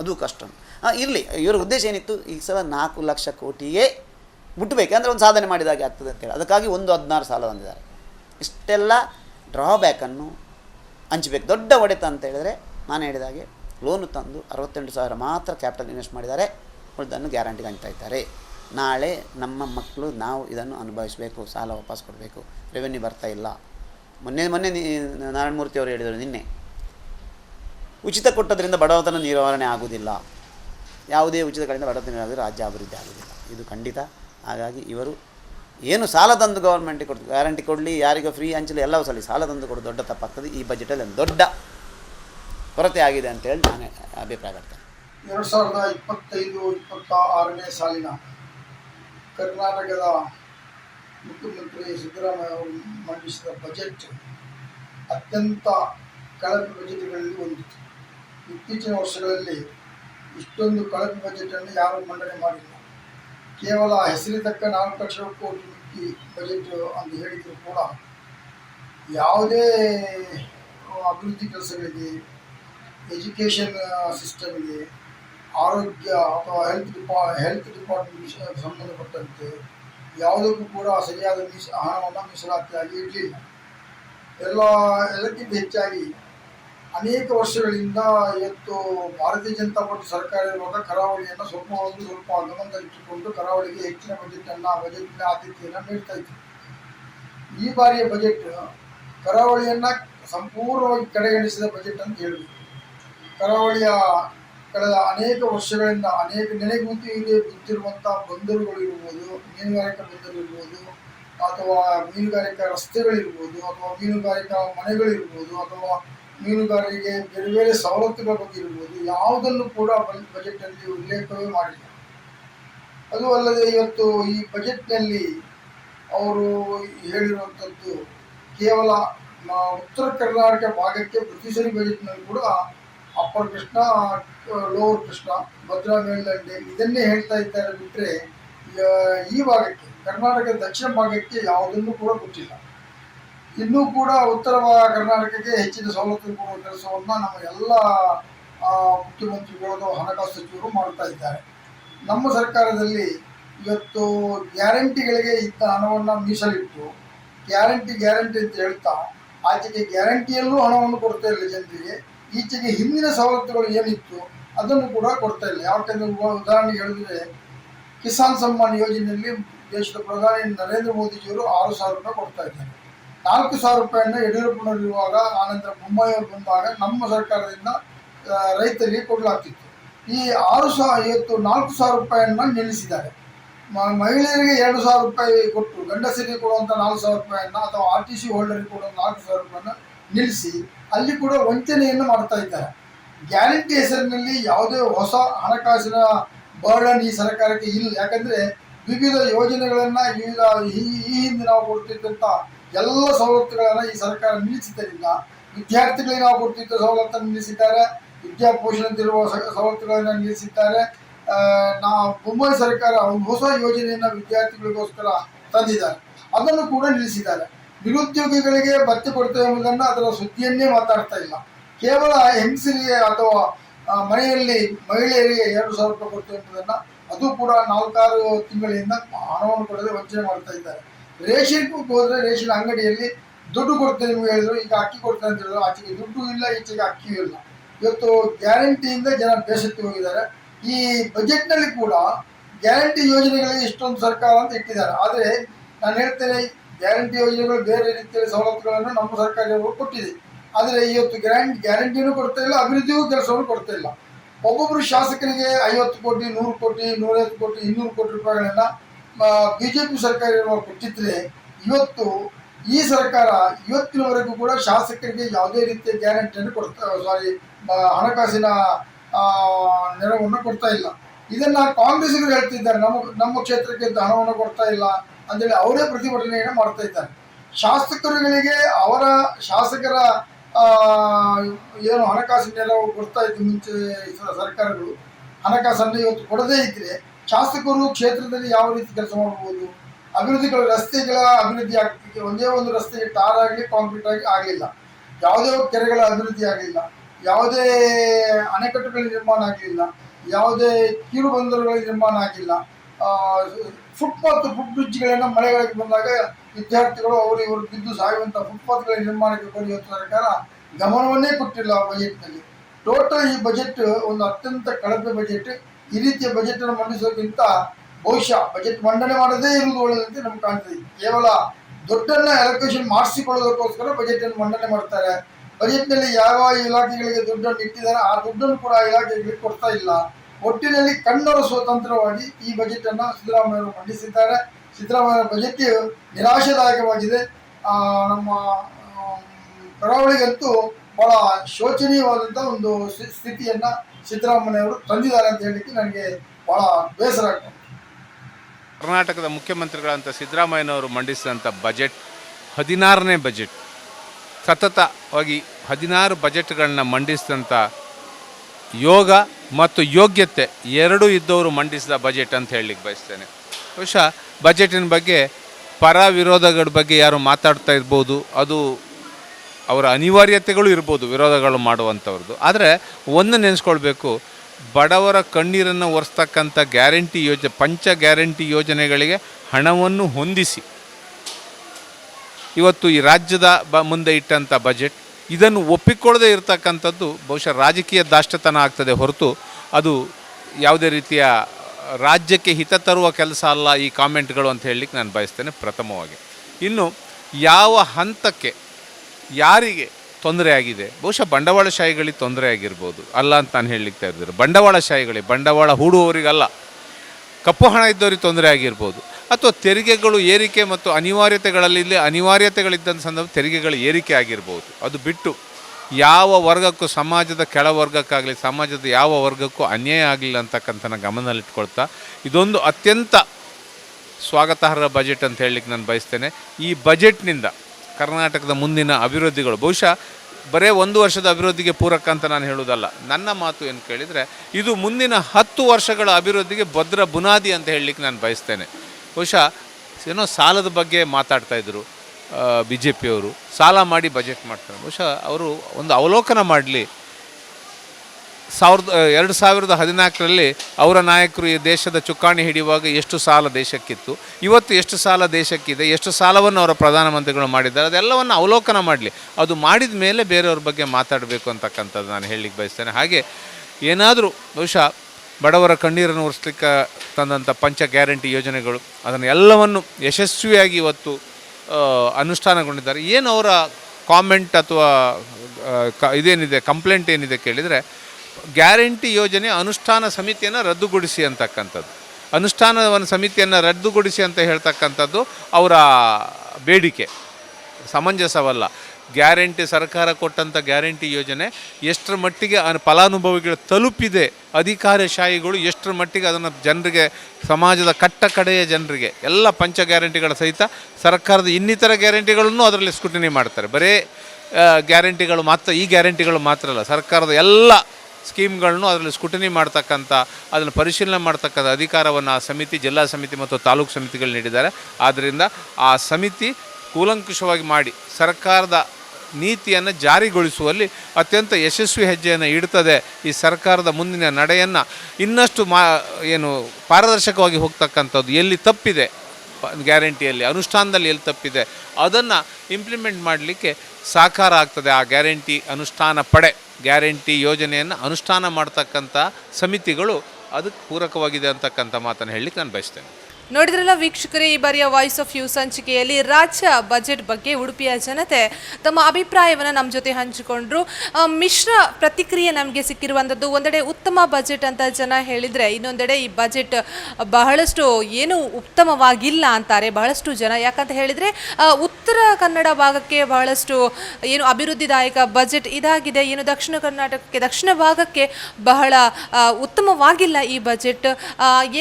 ಅದು ಕಷ್ಟ. ಹಾಂ, ಇರಲಿ. ಇವರ ಉದ್ದೇಶ ಏನಿತ್ತು? ಈ ಸಲ ನಾಲ್ಕು ಲಕ್ಷ ಕೋಟಿಯೇ ಮುಟ್ಟಬೇಕು ಅಂದರೆ ಒಂದು ಸಾಧನೆ ಮಾಡಿದಾಗೆ ಆಗ್ತದೆ ಅಂತೇಳಿ ಅದಕ್ಕಾಗಿ ಒಂದು ಹದಿನಾರು ಸಾಲ ಬಂದಿದ್ದಾರೆ ಇಷ್ಟೆಲ್ಲ ಡ್ರಾಬ್ಯಾಕನ್ನು ಹಂಚಬೇಕು. ದೊಡ್ಡ ಒಡೆತ ಅಂತ ಹೇಳಿದರೆ ನಾನು ಹೇಳಿದ ಹಾಗೆ ಲೋನು ತಂದು ಅರವತ್ತೆಂಟು ಸಾವಿರ ಮಾತ್ರ ಕ್ಯಾಪಿಟಲ್ ಇನ್ವೆಸ್ಟ್ ಮಾಡಿದ್ದಾರೆ. ಉಳಿದನ್ನು ಗ್ಯಾರಂಟಿಗೆ ಹಂಚ್ತಾ ಇದ್ದಾರೆ. ನಾಳೆ ನಮ್ಮ ಮಕ್ಕಳು ನಾವು ಇದನ್ನು ಅನುಭವಿಸಬೇಕು. ಸಾಲ ವಾಪಸ್ ಕೊಡಬೇಕು. ರೆವೆನ್ಯೂ ಬರ್ತಾ ಇಲ್ಲ. ಮೊನ್ನೆ ಮೊನ್ನೆ ನಾರಾಯಣ ನಾರಾಯಣಮೂರ್ತಿ ಅವರು ಹೇಳಿದರು ನಿನ್ನೆ. ಉಚಿತ ಕೊಟ್ಟದ್ರಿಂದ ಬಡವತನ ನಿರ್ವಹಣೆ ಆಗುವುದಿಲ್ಲ. ಯಾವುದೇ ಉಚಿತಗಳಿಂದ ಬಡವತನ ನಿವಾರಣೆ ರಾಜ್ಯ ಅಭಿವೃದ್ಧಿ ಆಗುವುದಿಲ್ಲ. ಇದು ಖಂಡಿತ. ಹಾಗಾಗಿ ಇವರು ಏನು ಸಾಲ ತಂದು ಗೌರ್ಮೆಂಟಿಗೆ ಕೊಡ್ತು ಗ್ಯಾರಂಟಿ ಕೊಡಲಿ, ಯಾರಿಗೂ ಫ್ರೀ ಹಂಚಲಿ ಎಲ್ಲವೂ ಸಲ ಸಾಲ ತಂದು ಕೊಡೋದು ದೊಡ್ಡ ತಪ್ಪಾಗ್ತದೆ. ಈ ಬಜೆಟಲ್ಲಿ ಒಂದು ದೊಡ್ಡ ಕೊರತೆ ಆಗಿದೆ ಅಂತೇಳಿ ನಾನು ಅಭಿಪ್ರಾಯಪಡ್ತೇನೆ ಎರಡು ಸಾವಿರದ ಇಪ್ಪತ್ತೈದು ಇಪ್ಪತ್ತ ಆರನೇ ಸಾಲಿನ ಕರ್ನಾಟಕದ ಮುಖ್ಯಮಂತ್ರಿ ಸಿದ್ದರಾಮಯ್ಯ ಅವರು ಮಂಡಿಸಿದ ಬಜೆಟ್ ಅತ್ಯಂತ ಕಳಪೆ ಬಜೆಟ್ಗಳಲ್ಲಿ ಒಂದು. ಇತ್ತೀಚಿನ ವರ್ಷಗಳಲ್ಲಿ ಇಷ್ಟೊಂದು ಕಳಪೆ ಬಜೆಟನ್ನು ಯಾರೂ ಮಂಡನೆ ಮಾಡಿಲ್ಲ. ಕೇವಲ ಹೆಸರಿತಕ್ಕ ನಾಲ್ಕು ಲಕ್ಷ ಕೋಟಿ ಬಜೆಟ್ ಅಂತ ಹೇಳಿದರೂ ಕೂಡ ಯಾವುದೇ ಅಭಿವೃದ್ಧಿ ಕೆಲಸಗಳಿಗೆ, ಎಜುಕೇಷನ್ ಸಿಸ್ಟಮ್ಗೆ, ಆರೋಗ್ಯ ಅಥವಾ ಹೆಲ್ತ್ ಡಿಪಾ ಹೆಲ್ತ್ ಡಿಪಾರ್ಟ್ಮೆಂಟ್ ಸಂಬಂಧಪಟ್ಟಂತೆ ಯಾವುದಕ್ಕೂ ಕೂಡ ಸರಿಯಾದ ಮೀಸ, ಹಣವನ್ನು ಮೀಸಲಾತಿಯಾಗಿ ಇರಲಿಲ್ಲ. ಎಲ್ಲ, ಎಲ್ಲಕ್ಕಿಂತ ಹೆಚ್ಚಾಗಿ ಅನೇಕ ವರ್ಷಗಳಿಂದ ಇವತ್ತು ಭಾರತೀಯ ಜನತಾ ಪಕ್ಷ ಸರ್ಕಾರ ಇರುವಾಗ ಕರಾವಳಿಯನ್ನು ಸ್ವಲ್ಪ ಒಂದು ಸ್ವಲ್ಪ ಗಮನದಲ್ಲಿಟ್ಟುಕೊಂಡು ಕರಾವಳಿಗೆ ಹೆಚ್ಚಿನ ಬಜೆಟನ್ನು, ಬಜೆಟ್ನ ಆದ್ಯತೆಯನ್ನು ನೀಡ್ತಾ ಇತ್ತು. ಈ ಬಾರಿಯ ಬಜೆಟ್ ಕರಾವಳಿಯನ್ನು ಸಂಪೂರ್ಣವಾಗಿ ಕಡೆಗಣಿಸಿದ ಬಜೆಟ್ ಅಂತ ಹೇಳಬೇಕು ಕರಾವಳಿಯ ಕಳೆದ ಅನೇಕ ವರ್ಷಗಳಿಂದ ಅನೇಕ ನೆನೆಗುತ್ತಿಗೆ ಬಿದ್ದಿರುವಂಥ ಬಂದರುಗಳು ಇರ್ಬೋದು ಮೀನುಗಾರಿಕಾ ಬಂದರು ಇರ್ಬೋದು ಅಥವಾ ಮೀನುಗಾರಿಕಾ ರಸ್ತೆಗಳಿರ್ಬೋದು, ಅಥವಾ ಮೀನುಗಾರಿಕಾ ಮನೆಗಳಿರ್ಬೋದು, ಅಥವಾ ಮೀನುಗಾರರಿಗೆ ಬೇರೆ ಬೇರೆ ಸವಲತ್ತುಗಳ ಬಗ್ಗೆ ಇರ್ಬೋದು, ಯಾವುದನ್ನು ಕೂಡ ಬಜೆಟ್ನಲ್ಲಿ ಉಲ್ಲೇಖವೇ ಮಾಡಿಲ್ಲ. ಅದು ಅಲ್ಲದೆ ಇವತ್ತು ಈ ಬಜೆಟ್ನಲ್ಲಿ ಅವರು ಹೇಳಿರುವಂಥದ್ದು ಕೇವಲ ಉತ್ತರ ಕರ್ನಾಟಕ ಭಾಗಕ್ಕೆ ಸರಿ ಬಜೆಟ್ನಲ್ಲಿ ಕೂಡ ಅಪ್ಪರ್ ಕೃಷ್ಣ ಲೋವರ್ ಕೃಷ್ಣ, ಭದ್ರಾ ಮೇಲ್ದಂಡೆ, ಇದನ್ನೇ ಹೇಳ್ತಾ ಇದ್ದಾರೆ ಬಿಟ್ಟರೆ ಈ ಭಾಗಕ್ಕೆ ಕರ್ನಾಟಕದ ದಕ್ಷಿಣ ಭಾಗಕ್ಕೆ ಯಾವುದನ್ನು ಕೂಡ ಗೊತ್ತಿಲ್ಲ. ಇನ್ನೂ ಕೂಡ ಉತ್ತರ ಕರ್ನಾಟಕಕ್ಕೆ ಹೆಚ್ಚಿನ ಸವಲತ್ತು ಕೊಡುವ ಕೆಲಸವನ್ನು ನಮ್ಮ ಎಲ್ಲ ಮುಖ್ಯಮಂತ್ರಿಗಳು ಹಣಕಾಸು ಸಚಿವರು ಮಾಡ್ತಾ ಇದ್ದಾರೆ. ನಮ್ಮ ಸರ್ಕಾರದಲ್ಲಿ ಇವತ್ತು ಗ್ಯಾರಂಟಿಗಳಿಗೆ ಇದ್ದ ಹಣವನ್ನು ಮೀಸಲಿಟ್ಟು, ಗ್ಯಾರಂಟಿ ಗ್ಯಾರಂಟಿ ಅಂತ ಹೇಳ್ತಾ, ಆಚೆಗೆ ಗ್ಯಾರಂಟಿಯಲ್ಲೂ ಹಣವನ್ನು ಕೊಡ್ತಾ ಇಲ್ಲ ಜನರಿಗೆ. ಈಚೆಗೆ ಹಿಂದಿನ ಸವಲತ್ತುಗಳು ಏನಿತ್ತು, ಅದನ್ನು ಕೂಡ ಕೊಡ್ತಾ ಇಲ್ಲ. ಯಾಕಂದ್ರೆ ಉವ- ಉದಾಹರಣೆಗೆ ಹೇಳಿದ್ರೆ, ಕಿಸಾನ್ ಸಮ್ಮಾನ್ ಯೋಜನೆಯಲ್ಲಿ ದೇಶದ ಪ್ರಧಾನಿ ನರೇಂದ್ರ ಮೋದಿಜಿಯವರು ಆರು ಸಾವಿರ ರೂಪಾಯಿ ಕೊಡ್ತಾ ಇದ್ದಾರೆ. ನಾಲ್ಕು ಸಾವಿರ ರೂಪಾಯಿಯನ್ನು ಯಡಿಯೂರಪ್ಪನವರಿರುವಾಗ ಆನಂತರ ಬೊಮ್ಮಾಯಿಯವರು ಬಂದಾಗ ನಮ್ಮ ಸರ್ಕಾರದಿಂದ ರೈತರಿಗೆ ಕೊಡಲಾಗ್ತಿತ್ತು. ಈ ಆರು ಸಾವಿರ ಇವತ್ತು ನಾಲ್ಕು ಸಾವಿರ ರೂಪಾಯಿಯನ್ನು ನಿಲ್ಲಿಸಿದ್ದಾರೆ. ಮಹಿಳೆಯರಿಗೆ ಎರಡು ಸಾವಿರ ರೂಪಾಯಿ ಕೊಟ್ಟು ಗಂಡಸರಿಗೆ ಕೊಡುವಂಥ ನಾಲ್ಕು ಸಾವಿರ ರೂಪಾಯಿಯನ್ನು ಅಥವಾ ಆರ್ ಟಿ ಸಿ ಹೋಲ್ಡರಿಗೆ ಕೊಡುವಂಥ ನಾಲ್ಕು ಸಾವಿರ ರೂಪಾಯಿಯನ್ನು ನಿಲ್ಲಿಸಿ, ಅಲ್ಲಿ ಕೂಡ ವಂಚನೆಯನ್ನು ಮಾಡ್ತಾ ಇದ್ದಾರೆ. ಗ್ಯಾರಂಟಿ ಹೆಸರಿನಲ್ಲಿ ಯಾವುದೇ ಹೊಸ ಹಣಕಾಸಿನ ಬರ್ಡನ್ ಈ ಸರ್ಕಾರಕ್ಕೆ ಇಲ್ಲ. ಯಾಕಂದ್ರೆ ವಿವಿಧ ಯೋಜನೆಗಳನ್ನು ವಿವಿಧ ಈ ಹಿಂದೆ ನಾವು ಕೊಡ್ತಿದ್ದಂಥ ಎಲ್ಲ ಸವಲತ್ತುಗಳನ್ನು ಈ ಸರ್ಕಾರ ನಿಲ್ಲಿಸಿದ್ದರಿಂದ, ವಿದ್ಯಾರ್ಥಿಗಳಿಗೆ ನಾವು ಕೊಡ್ತಿದ್ದ ಸವಲತ್ತನ್ನು ನಿಲ್ಲಿಸಿದ್ದಾರೆ. ಸ- ಸವಲತ್ತುಗಳನ್ನು ನಿಲ್ಲಿಸಿದ್ದಾರೆ. ನಾ ಮುಂಬೈ ಸರ್ಕಾರ ಒಂದು ಹೊಸ ಯೋಜನೆಯನ್ನು ವಿದ್ಯಾರ್ಥಿಗಳಿಗೋಸ್ಕರ ತಂದಿದ್ದಾರೆ. ಅದನ್ನು ಕೂಡ ನಿಲ್ಲಿಸಿದ್ದಾರೆ. ನಿರುದ್ಯೋಗಿಗಳಿಗೆ ಭತ್ಯೆ ಕೊಡ್ತೇವೆ ಎಂಬುದನ್ನು ಅದರ ಸುದ್ದಿಯನ್ನೇ ಮಾತಾಡ್ತಾ ಇಲ್ಲ. ಕೇವಲ ಹೆಂಗಸರಿಗೆ ಅಥವಾ ಮನೆಯಲ್ಲಿ ಮಹಿಳೆಯರಿಗೆ ಎರಡು ಸಾವಿರ ರೂಪಾಯಿ ಕೊಡ್ತೇವೆ ಎಂಬುದನ್ನು ಅದು ಕೂಡ ನಾಲ್ಕಾರು ತಿಂಗಳಿಂದ ಹಣವನ್ನು ಕೊಡದೆ ವಂಚನೆ ಮಾಡ್ತಾ ಇದ್ದಾರೆ. ರೇಷನ್ ಹೋದ್ರೆ ರೇಷನ್ ಅಂಗಡಿಯಲ್ಲಿ ದುಡ್ಡು ಕೊಡ್ತೇನೆ ನೀವು ಹೇಳಿದ್ರು, ಈಗ ಅಕ್ಕಿ ಕೊಡ್ತೇನೆ ಅಂತ ಹೇಳಿದ್ರು, ಆಚೆಗೆ ದುಡ್ಡು ಇಲ್ಲ, ಈಚೆಗೆ ಅಕ್ಕಿಯೂ ಇಲ್ಲ. ಇವತ್ತು ಗ್ಯಾರಂಟಿಯಿಂದ ಜನ ಬೇಸತ್ತು ಹೋಗಿದ್ದಾರೆ. ಈ ಬಜೆಟ್ನಲ್ಲಿ ಕೂಡ ಗ್ಯಾರಂಟಿ ಯೋಜನೆಗಳಿಗೆ ಇಷ್ಟೊಂದು ಸರ್ಕಾರ ಅಂತ ಇಟ್ಟಿದ್ದಾರೆ. ಆದರೆ ನಾನು ಹೇಳ್ತೇನೆ ಗ್ಯಾರಂಟಿ ಯೋಜನೆಗಳು ಬೇರೆ ರೀತಿಯ ಸವಲತ್ತುಗಳನ್ನು ನಮ್ಮ ಸರ್ಕಾರಗಳು ಕೊಟ್ಟಿದೆ. ಆದರೆ ಇವತ್ತು ಗ್ಯಾರಂಟಿ, ಗ್ಯಾರಂಟಿನೂ ಕೊಡ್ತಾ ಇಲ್ಲ ಅಭಿವೃದ್ಧಿಗೂ ಕೆಲಸವನ್ನು ಕೊಡ್ತಾ ಇಲ್ಲ. ಒಬ್ಬೊಬ್ಬರು ಶಾಸಕರಿಗೆ ಐವತ್ತು ಕೋಟಿ, ನೂರು ಕೋಟಿ, ನೂರೈವತ್ತು ಕೋಟಿ, ಇನ್ನೂರು ಕೋಟಿ ರೂಪಾಯಿಗಳನ್ನ ಬಿ ಜೆ ಪಿ ಸರ್ಕಾರ ಕೊಟ್ಟಿದ್ರೆ ಇವತ್ತು ಈ ಸರ್ಕಾರ ಇವತ್ತಿನವರೆಗೂ ಕೂಡ ಶಾಸಕರಿಗೆ ಯಾವುದೇ ರೀತಿಯ ಗ್ಯಾರಂಟಿಯನ್ನು ಕೊಡ್ತಾ, ಸಾರಿ ಹಣಕಾಸಿನ ನೆರವನ್ನು ಕೊಡ್ತಾ ಇಲ್ಲ. ಇದನ್ನ ಕಾಂಗ್ರೆಸ್ಸಿಗರು ಹೇಳ್ತಿದ್ದಾರೆ. ನಮ್ಮ ನಮ್ಮ ಕ್ಷೇತ್ರಕ್ಕೆ ಹಣವನ್ನು ಕೊಡ್ತಾ ಇಲ್ಲ. ಅಂತೇಳಿ ಅವರೇ ಪ್ರತಿಭಟನೆಯನ್ನು ಮಾಡ್ತಾ ಇದ್ದಾರೆ. ಶಾಸಕರುಗಳಿಗೆ ಅವರ ಶಾಸಕರ ಏನು ಹಣಕಾಸು ನೆರವು ಕೊಡ್ತಾ ಇದ್ದು ಮುಂಚೆ ಸರ್ಕಾರಗಳು. ಹಣಕಾಸನ್ನು ಇವತ್ತು ಕೊಡದೇ ಇದ್ದರೆ ಶಾಸಕರು ಕ್ಷೇತ್ರದಲ್ಲಿ ಯಾವ ರೀತಿ ಕೆಲಸ ಮಾಡಬಹುದು ಅಭಿವೃದ್ಧಿಗಳು ರಸ್ತೆಗಳ ಅಭಿವೃದ್ಧಿ ಆಗ್ತಿದೆ ಒಂದೇ ಒಂದು ರಸ್ತೆಗೆ ಟಾರ್ ಆಗಲಿ, ಕಾಂಕ್ರೀಟ್ ಆಗಿ ಆಗಲಿಲ್ಲ. ಯಾವುದೇ ಕೆರೆಗಳ ಅಭಿವೃದ್ಧಿ ಆಗಲಿಲ್ಲ. ಯಾವುದೇ ಅಣೆಕಟ್ಟುಗಳ ನಿರ್ಮಾಣ ಆಗಲಿಲ್ಲ. ಯಾವುದೇ ಕೀಳು ಬಂದರುಗಳ ನಿರ್ಮಾಣ ಆಗಿಲ್ಲ ಫುಟ್ಪಾತ್ ಫುಟ್ ಮಳೆಗಳಿಗೆ ಬಂದಾಗ ವಿದ್ಯಾರ್ಥಿಗಳು ಅವರು ಇವರು ಬಿದ್ದು ಸಾಯುವಂಥ ಫುಟ್ಪಾತ್ಗಳ ನಿರ್ಮಾಣಕ್ಕೆ ಬರೆಯುವ ಸರ್ಕಾರ ಗಮನವನ್ನೇ ಕೊಟ್ಟಿಲ್ಲ ಆ ಬಜೆಟ್ನಲ್ಲಿ ಟೋಟಲ್ ಈ ಬಜೆಟ್ ಒಂದು ಅತ್ಯಂತ ಕಳಪೆ ಬಜೆಟ್ ಈ ರೀತಿಯ ಬಜೆಟ್ ಅನ್ನು ಮಂಡಿಸೋಕ್ಕಿಂತ ಬಹುಶಃ ಬಜೆಟ್ ಮಂಡನೆ ಮಾಡದೇ ಇರುವುದು ಒಳ್ಳೆಯದಂತೆ ನಮ್ಗೆ ಕಾಣ್ತದೆ. ಕೇವಲ ದುಡ್ಡನ್ನು ಅಲೋಕೇಶನ್ ಮಾಡಿಸಿಕೊಳ್ಳೋದಕ್ಕೋಸ್ಕರ ಬಜೆಟ್ ಅನ್ನು ಮಂಡನೆ ಮಾಡ್ತಾರೆ. ಬಜೆಟ್ನಲ್ಲಿ ಯಾವ ಇಲಾಖೆಗಳಿಗೆ ದುಡ್ಡನ್ನು ಇಟ್ಟಿದ್ದಾರೆ, ಆ ದುಡ್ಡನ್ನು ಕೂಡ ಇಲಾಖೆಗಳಿಗೆ ಕೊಡ್ತಾ ಇಲ್ಲ. ಒಟ್ಟಿನಲ್ಲಿ ಕನ್ನಡ ಸ್ವತಂತ್ರವಾಗಿ ಈ ಬಜೆಟ್ ಅನ್ನು ಸಿದ್ದರಾಮಯ್ಯ ಅವರು ಮಂಡಿಸಿದ್ದಾರೆ ಸಿದ್ದರಾಮಯ್ಯ ಬಜೆಟ್ ನಿರಾಶಾದಾಯಕವಾಗಿದೆ. ನಮ್ಮ ಕರಾವಳಿಗಂತೂ ಬಹಳ ಶೋಚನೀಯವಾದಂಥ ಒಂದು ಸ್ಥಿ- ಸ್ಥಿತಿಯನ್ನ ಸಿದ್ದರಾಮಯ್ಯ ಅವರು ತಂದಿದ್ದಾರೆ ಅಂತ ಹೇಳಿಕ್ಕೆ ನನಗೆ ಬಹಳ ಬೇಸರ ಆಗ್ತದೆ. ಕರ್ನಾಟಕದ ಮುಖ್ಯಮಂತ್ರಿಗಳಂತ ಸಿದ್ದರಾಮಯ್ಯನವರು ಮಂಡಿಸಿದಂಥ ಬಜೆಟ್ ಹದಿನಾರನೇ ಬಜೆಟ್ ಸತತವಾಗಿ ಹದಿನಾರು ಬಜೆಟ್ಗಳನ್ನ ಮಂಡಿಸಿದಂಥ ಯೋಗ ಮತ್ತು ಯೋಗ್ಯತೆ ಎರಡೂ ಇದ್ದವರು ಮಂಡಿಸಿದ ಬಜೆಟ್ ಅಂತ ಹೇಳಲಿಕ್ಕೆ ಬಯಸ್ತೇನೆ. ಬಹುಶಃ ಬಜೆಟಿನ ಬಗ್ಗೆ ಪರ ವಿರೋಧಗಳ ಬಗ್ಗೆ ಯಾರು ಮಾತಾಡ್ತಾ ಇರ್ಬೋದು, ಅದು ಅವರ ಅನಿವಾರ್ಯತೆಗಳು ಇರ್ಬೋದು ವಿರೋಧಗಳು ಮಾಡುವಂಥವ್ರದ್ದು. ಆದರೆ ಒಂದು ನೆನೆಸ್ಕೊಳ್ಬೇಕು, ಬಡವರ ಕಣ್ಣೀರನ್ನು ಒರೆಸ್ತಕ್ಕಂಥ ಗ್ಯಾರಂಟಿ ಯೋಜನೆ ಪಂಚ ಗ್ಯಾರಂಟಿ ಯೋಜನೆಗಳಿಗೆ ಹಣವನ್ನು ಹೊಂದಿಸಿ. ಇವತ್ತು ಈ ರಾಜ್ಯದ ಬ, ಮುಂದೆ ಇಟ್ಟಂಥ ಬಜೆಟ್ ಇದನ್ನು ಒಪ್ಪಿಕೊಳ್ಳದೆ ಇರತಕ್ಕಂಥದ್ದು ಬಹುಶಃ ರಾಜಕೀಯ ದಾಷ್ಟತನ ಆಗ್ತದೆ ಹೊರತು. ಅದು ಯಾವುದೇ ರೀತಿಯ ರಾಜ್ಯಕ್ಕೆ ಹಿತ ತರುವ ಕೆಲಸ ಅಲ್ಲ ಈ ಕಾಮೆಂಟ್ಗಳು ಅಂತ ಹೇಳಲಿಕ್ಕೆ ನಾನು ಬಯಸ್ತೇನೆ ಪ್ರಥಮವಾಗಿ. ಇನ್ನು ಯಾವ ಹಂತಕ್ಕೆ ಯಾರಿಗೆ ತೊಂದರೆ ಆಗಿದೆ? ಬಹುಶಃ ಬಂಡವಾಳಶಾಹಿಗಳಿಗೆ ತೊಂದರೆ ಆಗಿರ್ಬೋದು. ಅಲ್ಲ ಅಂತ ನಾನು ಹೇಳಲಿಕ್ಕೆ ಇರ್ತೀರ ಬಂಡವಾಳಶಾಹಿಗಳಿಗೆ ಬಂಡವಾಳ ಹೂಡುವವರಿಗಲ್ಲ. ಕಪ್ಪು ಹಣ ಇದ್ದವರಿಗೆ ತೊಂದರೆ ಆಗಿರ್ಬೋದು. ಅಥವಾ ತೆರಿಗೆಗಳು ಏರಿಕೆ ಮತ್ತು ಅನಿವಾರ್ಯತೆಗಳಲ್ಲಿ ಅನಿವಾರ್ಯತೆಗಳಿದ್ದಂಥ ಸಂದರ್ಭ ತೆರಿಗೆಗಳು ಏರಿಕೆ ಆಗಿರ್ಬೋದು. ಅದು ಬಿಟ್ಟು ಯಾವ ವರ್ಗಕ್ಕೂ ಸಮಾಜದ ಕೆಳವರ್ಗಕ್ಕಾಗಲಿ ಸಮಾಜದ ಯಾವ ವರ್ಗಕ್ಕೂ ಅನ್ಯಾಯ ಆಗಲಿಲ್ಲ ಅಂತಕ್ಕಂಥ ಗಮನದಲ್ಲಿಟ್ಕೊಳ್ತಾ ಇದೊಂದು ಅತ್ಯಂತ ಸ್ವಾಗತಾರ್ಹ ಬಜೆಟ್ ಅಂತ ಹೇಳಲಿಕ್ಕೆ ನಾನು ಬಯಸ್ತೇನೆ. ಈ ಬಜೆಟ್ನಿಂದ ಕರ್ನಾಟಕದ ಮುಂದಿನ ಅಭಿವೃದ್ಧಿಗಳು, ಬಹುಶಃ ಬರೇ ಒಂದು ವರ್ಷದ ಅಭಿವೃದ್ಧಿಗೆ ಪೂರಕ ಅಂತ ನಾನು ಹೇಳುವುದಲ್ಲ. ನನ್ನ ಮಾತು ಏನು ಕೇಳಿದರೆ, ಇದು ಮುಂದಿನ ಹತ್ತು ವರ್ಷಗಳ ಅಭಿವೃದ್ಧಿಗೆ ಭದ್ರ ಬುನಾದಿ ಅಂತ ಹೇಳಲಿಕ್ಕೆ ನಾನು ಬಯಸ್ತೇನೆ. ಬಹುಶಃ, ಏನೋ ಸಾಲದ ಬಗ್ಗೆ ಮಾತಾಡ್ತಾ ಇದ್ದರು ಬಿ ಜೆ ಪಿಯವರು ಸಾಲ ಮಾಡಿ ಬಜೆಟ್ ಮಾಡ್ತಾರೆ. ಬಹುಶಃ, ಅವರು ಒಂದು ಅವಲೋಕನ ಮಾಡಲಿ. ಸಾವಿರದ ಎರಡು ಸಾವಿರದ ಹದಿನಾಲ್ಕರಲ್ಲಿ ಅವರ ನಾಯಕರು ಈ ದೇಶದ ಚುಕ್ಕಾಣಿ ಹಿಡಿಯುವಾಗ ಎಷ್ಟು ಸಾಲ ದೇಶಕ್ಕಿತ್ತು, ಇವತ್ತು ಎಷ್ಟು ಸಾಲ ದೇಶಕ್ಕಿದೆ, ಎಷ್ಟು ಸಾಲವನ್ನು ಅವರ ಪ್ರಧಾನಮಂತ್ರಿಗಳು ಮಾಡಿದ್ದಾರೆ, ಅದೆಲ್ಲವನ್ನು ಅವಲೋಕನ ಮಾಡಲಿ, ಅದು ಮಾಡಿದ ಮೇಲೆ ಬೇರೆಯವ್ರ ಬಗ್ಗೆ ಮಾತಾಡಬೇಕು ಅಂತಕ್ಕಂಥದ್ದು ನಾನು ಹೇಳಲಿಕ್ಕೆ ಬಯಸ್ತೇನೆ. ಹಾಗೆ ಏನಾದರೂ ಬಹುಶಃ ಬಡವರ ಕಣ್ಣೀರನ್ನು ಒರೆಸ್ಲಿಕ್ಕೆ ತಂದಂಥ ಪಂಚ ಗ್ಯಾರಂಟಿ ಯೋಜನೆಗಳು, ಅದನ್ನು ಎಲ್ಲವನ್ನು ಯಶಸ್ವಿಯಾಗಿ ಇವತ್ತು ಅನುಷ್ಠಾನಗೊಂಡಿದ್ದಾರೆ. ಏನು ಅವರ ಕಾಮೆಂಟ್ ಅಥವಾ ಇದೇನಿದೆ, ಕಂಪ್ಲೇಂಟ್ ಏನಿದೆ ಕೇಳಿದರೆ ಗ್ಯಾರಂಟಿ ಯೋಜನೆ ಅನುಷ್ಠಾನ ಸಮಿತಿಯನ್ನು ರದ್ದುಗೊಳಿಸಿ ಅಂತಕ್ಕಂಥದ್ದು. ಅನುಷ್ಠಾನವನ್ನು ಸಮಿತಿಯನ್ನು ರದ್ದುಗೊಳಿಸಿ ಅಂತ ಹೇಳ್ತಕ್ಕಂಥದ್ದು ಅವರ ಬೇಡಿಕೆ. ಸಮಂಜಸವಲ್ಲ. ಗ್ಯಾರಂಟಿ ಸರ್ಕಾರ ಕೊಟ್ಟಂಥ ಗ್ಯಾರಂಟಿ ಯೋಜನೆ ಎಷ್ಟರ ಮಟ್ಟಿಗೆ ಫಲಾನುಭವಿಗಳು ತಲುಪಿದೆ, ಅಧಿಕಾರಶಾಹಿಗಳು ಎಷ್ಟರ ಮಟ್ಟಿಗೆ ಅದನ್ನು ಜನರಿಗೆ, ಸಮಾಜದ ಕಟ್ಟ ಕಡೆಯ ಜನರಿಗೆ, ಎಲ್ಲ ಪಂಚ ಗ್ಯಾರಂಟಿಗಳ ಸಹಿತ ಸರ್ಕಾರದ ಇನ್ನಿತರ ಗ್ಯಾರಂಟಿಗಳನ್ನು ಅದರಲ್ಲಿ ಸ್ಕ್ರೂಟಿನಿ ಮಾಡ್ತಾರೆ. ಬರೀ ಗ್ಯಾರಂಟಿಗಳು ಮಾತ್ರ, ಈ ಗ್ಯಾರಂಟಿಗಳು ಮಾತ್ರ ಅಲ್ಲ, ಸರ್ಕಾರದ ಎಲ್ಲ ಸ್ಕೀಮ್ಗಳನ್ನು ಅದರಲ್ಲಿ ಸ್ಕುಟನಿ ಮಾಡ್ತಕ್ಕಂಥ, ಅದನ್ನು ಪರಿಶೀಲನೆ ಮಾಡ್ತಕ್ಕಂಥ ಅಧಿಕಾರವನ್ನು ಆ ಸಮಿತಿ, ಜಿಲ್ಲಾ ಸಮಿತಿ ಮತ್ತು ತಾಲೂಕು ಸಮಿತಿಗಳು ನೀಡಿದ್ದಾರೆ. ಆದ್ದರಿಂದ ಆ ಸಮಿತಿ ಕೂಲಂಕುಷವಾಗಿ ಮಾಡಿ ಸರ್ಕಾರದ ನೀತಿಯನ್ನು ಜಾರಿಗೊಳಿಸುವಲ್ಲಿ ಅತ್ಯಂತ ಯಶಸ್ವಿ ಹೆಜ್ಜೆಯನ್ನು ಇಡ್ತದೆ ಈ ಸರ್ಕಾರದ ಮುಂದಿನ ನಡೆಯನ್ನು. ಇನ್ನಷ್ಟು ಮಾ, ಏನು ಪಾರದರ್ಶಕವಾಗಿ ಹೋಗ್ತಕ್ಕಂಥದ್ದು ಎಲ್ಲಿ ತಪ್ಪಿದೆ ಗ್ಯಾರಂಟಿಯಲ್ಲಿ, ಅನುಷ್ಠಾನದಲ್ಲಿ ಎಲ್ಲಿ ತಪ್ಪಿದೆ, ಅದನ್ನು ಇಂಪ್ಲಿಮೆಂಟ್ ಮಾಡಲಿಕ್ಕೆ ಸಾಕಾರ ಆಗ್ತದೆ ಆ ಗ್ಯಾರಂಟಿ ಅನುಷ್ಠಾನ ಪಡೆ. ಗ್ಯಾರಂಟಿ ಯೋಜನೆಯನ್ನು ಅನುಷ್ಠಾನ ಮಾಡ್ತಕ್ಕಂಥ ಸಮಿತಿಗಳು ಅದಕ್ಕೆ ಪೂರಕವಾಗಿದೆ ಅಂತಕ್ಕಂಥ ಮಾತನ್ನು ಹೇಳಲಿಕ್ಕೆ ನಾನು ಬಯಸ್ತೇನೆ. ನೋಡಿದ್ರಲ್ಲ ವೀಕ್ಷಕರೇ, ಈ ಬಾರಿಯ ವಾಯ್ಸ್ ಆಫ್ ಯೂ ಸಂಚಿಕೆಯಲ್ಲಿ ರಾಜ್ಯ ಬಜೆಟ್ ಬಗ್ಗೆ ಉಡುಪಿಯ ಜನತೆ ತಮ್ಮ ಅಭಿಪ್ರಾಯವನ್ನು ನಮ್ಮ ಜೊತೆ ಹಂಚಿಕೊಂಡ್ರು. ಮಿಶ್ರ ಪ್ರತಿಕ್ರಿಯೆ ನಮಗೆ ಸಿಕ್ಕಿರುವಂಥದ್ದು ಒಂದೆಡೆ ಉತ್ತಮ ಬಜೆಟ್ ಅಂತ ಜನ ಹೇಳಿದರೆ, ಇನ್ನೊಂದೆಡೆ ಈ ಬಜೆಟ್ ಬಹಳಷ್ಟು ಏನು ಉತ್ತಮವಾಗಿಲ್ಲ ಅಂತಾರೆ ಬಹಳಷ್ಟು ಜನ. ಯಾಕಂತ ಹೇಳಿದರೆ ಉತ್ತರ ಕನ್ನಡ ಭಾಗಕ್ಕೆ ಬಹಳಷ್ಟು ಏನು ಅಭಿವೃದ್ಧಿದಾಯಕ ಬಜೆಟ್ ಇದಾಗಿದೆ. ಏನು ದಕ್ಷಿಣ ಕರ್ನಾಟಕಕ್ಕೆ, ದಕ್ಷಿಣ ಭಾಗಕ್ಕೆ ಬಹಳ ಉತ್ತಮವಾಗಿಲ್ಲ ಈ ಬಜೆಟ್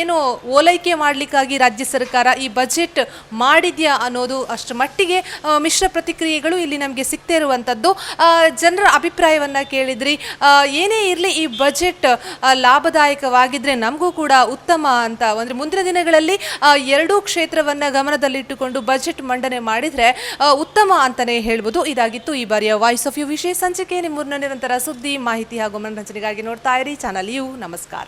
ಏನು ಓಲೈಕೆ ಮಾಡಲಿಕ್ಕಾಗಿ ರಾಜ್ಯ ಸರ್ಕಾರ ಈ ಬಜೆಟ್ ಮಾಡಿದ್ಯಾ ಅನ್ನೋದು ಅಷ್ಟು ಮಟ್ಟಿಗೆ ಮಿಶ್ರ ಪ್ರತಿಕ್ರಿಯೆಗಳು ಇಲ್ಲಿ ನಮಗೆ ಸಿಗ್ತಾ ಇರುವಂಥದ್ದು ಜನರ ಅಭಿಪ್ರಾಯವನ್ನು ಕೇಳಿದ್ರಿ. ಏನೇ ಇರಲಿ ಈ ಬಜೆಟ್ ಲಾಭದಾಯಕವಾಗಿದ್ದರೆ ನಮಗೂ ಕೂಡ ಉತ್ತಮ ಅಂತ. ಅಂದರೆ ಮುಂದಿನ ದಿನಗಳಲ್ಲಿ ಎರಡೂ ಕ್ಷೇತ್ರವನ್ನು ಗಮನದಲ್ಲಿಟ್ಟುಕೊಂಡು ಬಜೆಟ್ ಮಂಡನೆ ಮಾಡಿದರೆ ಉತ್ತಮ ಅಂತಲೇ ಹೇಳ್ಬೋದು. ಇದಾಗಿತ್ತು ಈ ಬಾರಿಯ ವಾಯ್ಸ್ ಆಫ್ ಯು ವಿಶೇಷ ಸಂಚಿಕೆ ನಿಮ್ಮೂರಿನ ನಿರಂತರ ಸುದ್ದಿ, ಮಾಹಿತಿ ಹಾಗೂ ಮನರಂಜನೆಗಾಗಿ ನೋಡ್ತಾ ಇರಿ. ಚಾನಲ್ ಯು, ನಮಸ್ಕಾರ.